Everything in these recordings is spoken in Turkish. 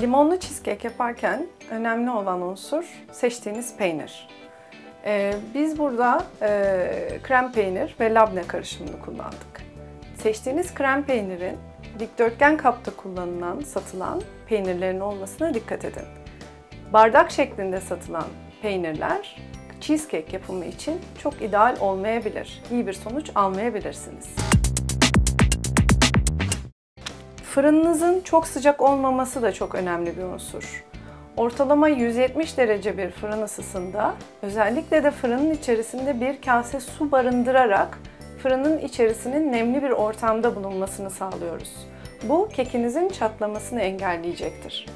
Limonlu cheesecake yaparken önemli olan unsur seçtiğiniz peynir. Ee, biz burada e, krem peynir ve labne karışımını kullandık. Seçtiğiniz krem peynirin dikdörtgen kapta kullanılan, satılan peynirlerin olmasına dikkat edin. Bardak şeklinde satılan peynirler cheesecake yapımı için çok ideal olmayabilir. İyi bir sonuç almayabilirsiniz. Fırınınızın çok sıcak olmaması da çok önemli bir unsur. Ortalama 170 derece bir fırın ısısında özellikle de fırının içerisinde bir kase su barındırarak fırının içerisinin nemli bir ortamda bulunmasını sağlıyoruz. Bu kekinizin çatlamasını engelleyecektir.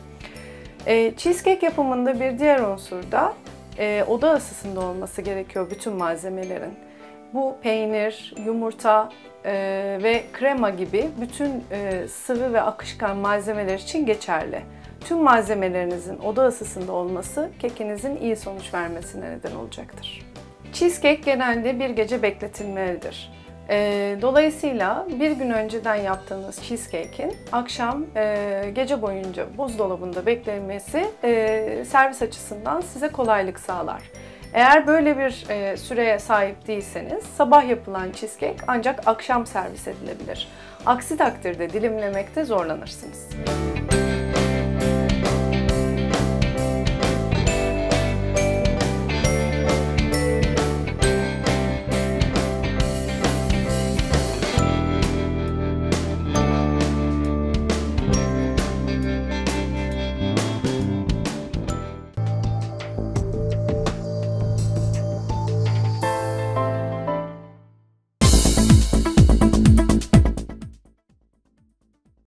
E, cheesecake yapımında bir diğer unsur da e, oda ısısında olması gerekiyor bütün malzemelerin. Bu peynir, yumurta e, ve krema gibi bütün e, sıvı ve akışkan malzemeler için geçerli. Tüm malzemelerinizin oda ısısında olması kekinizin iyi sonuç vermesine neden olacaktır. Cheesecake genelde bir gece bekletilmelidir. E, dolayısıyla bir gün önceden yaptığınız cheesecake'in akşam e, gece boyunca buzdolabında beklemesi e, servis açısından size kolaylık sağlar. Eğer böyle bir e, süreye sahip değilseniz sabah yapılan cheesecake ancak akşam servis edilebilir. Aksi takdirde dilimlemekte zorlanırsınız.